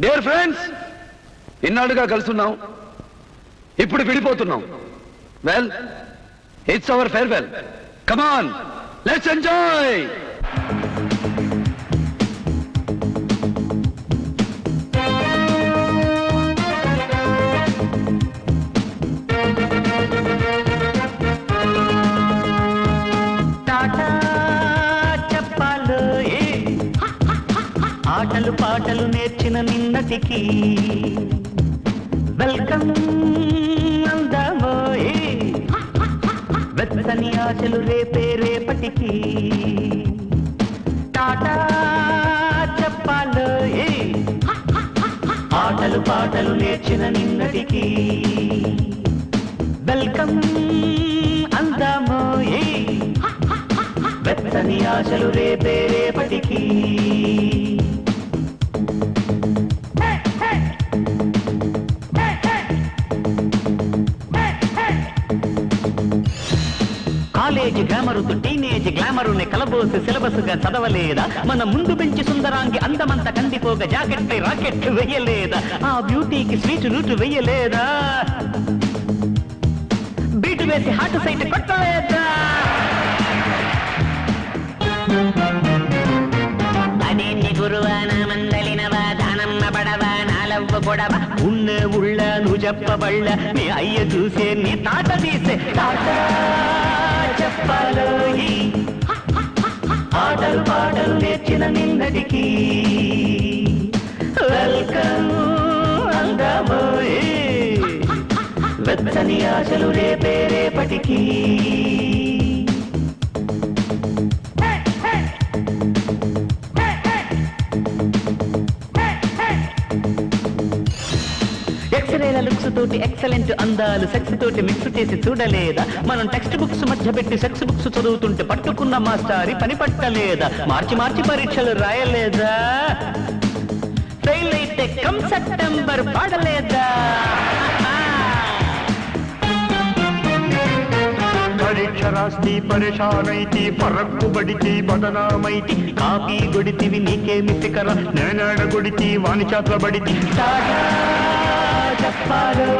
Dear friends ఇన్నాళ్ళుగా కలుసున్నాం ఇప్పుడు విడిపోతున్నాం. Well it's our farewell come on let's enjoy ఆటలు పాటలు నేర్చిన నిన్నటికి. వెల్కమ్ అందామో వెచ్చని ఆశలు రేపే రేపటికి. టాటా చెప్పాలో ఆటలు పాటలు నేర్చిన నిన్నటికి. వెల్కమ్ అందామో ఏ వెచ్చని ఆశలు రేపే రేపటికి. కాలేజీ గ్లామరుతో టీనేజ్ గ్లామరుని కలబోసి సిలబస్గా చదవలేదా? మన ముందు బెంచి సుందరాంగి అందమంత కందిపోగా జాకెట్ పై రాకెట్ వెయ్యలేదా ఆ బ్యూటీకి స్వీట్ రూట్ వెయ్యలేదా బీటు వేసి హార్ట్ సైట్ కొట్టలేదా? అదేంటి గురువా నా మందలినవా దానమ్మ బడవా నాలవ్వ గొడవ ఉన్న ఉళ్ళ నువ్వు చెప్పబళ్ళ నీ అయ్య చూసే నీ తాట తీసే తాట చెప్పాలో ఆటలు పాటలు నేర్చిన నిన్నటికి. వెల్కమ్ అందమో వెచ్చని ఆశలు రేపే రేపటికి. ఎక్స్రేల లుక్స్ తోటి ఎక్సలెంట్ అందాలు సెక్స్ తోటి మిక్స్ చేసి చూడలేదా? మనం టెక్స్ట్ బుక్స్ మధ్య పెట్టి సెక్స్ బుక్స్ చదువుతుంటే పట్టుకున్న మాస్టారి పని పట్టలేదా? మార్చి మార్చి పరీక్షలు రాయలేదా? ఫెయిల్ అయితే కమ్ సెప్టెంబర్ పాడలేదా? పరీక్ష రాస్తి పరేషానైతి పరక్కు బడితి బదనామైతి కాపీ గొడితివి నీకేమి శిఖర నేనాడ గొడితి వాణిచాత్ర బడితి. టాటా చెప్పాలో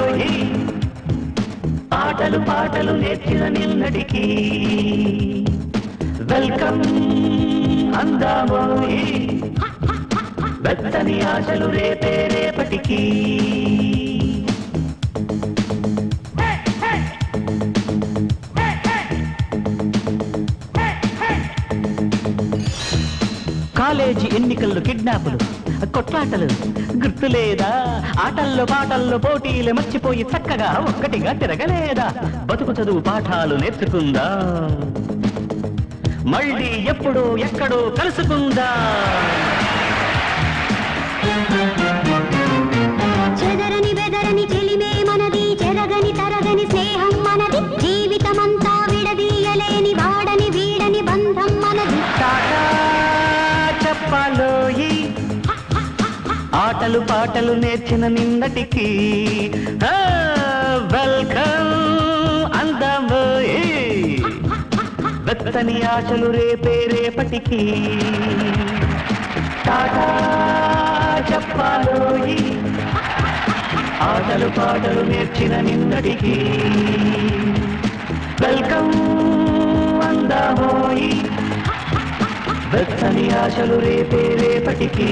పాటలు పాటలు నేర్చిన నిన్నటికి. వెల్కమ్ అందామో వెత్తని ఆశలు రేపే రేపటికి. కాలేజీ ఎన్నికల్లో కిడ్నాపులు. కొట్లాటలు. గుర్తులేదా ఆటల్లో పాటల్లో పోటీలు మర్చిపోయి చక్కగా ఒక్కటిగా తిరగలేదా? బతుకు చదువు పాఠాలు నేర్చుకుందా? మళ్ళీ ఎప్పుడు ఎక్కడో కలుసుకుందా? ఆటలు పాటలు నేర్చిన నిన్నటికి. వెల్కమ్ అందము వెత్తని ఆశలు రేపే రేపటికి. టాటా చెప్పాలో ఆటలు పాటలు నేర్చిన నిన్నటికి. వెల్కమ్ అందామోయి వెచ్చని ఆశలు రేపే రేపటికి.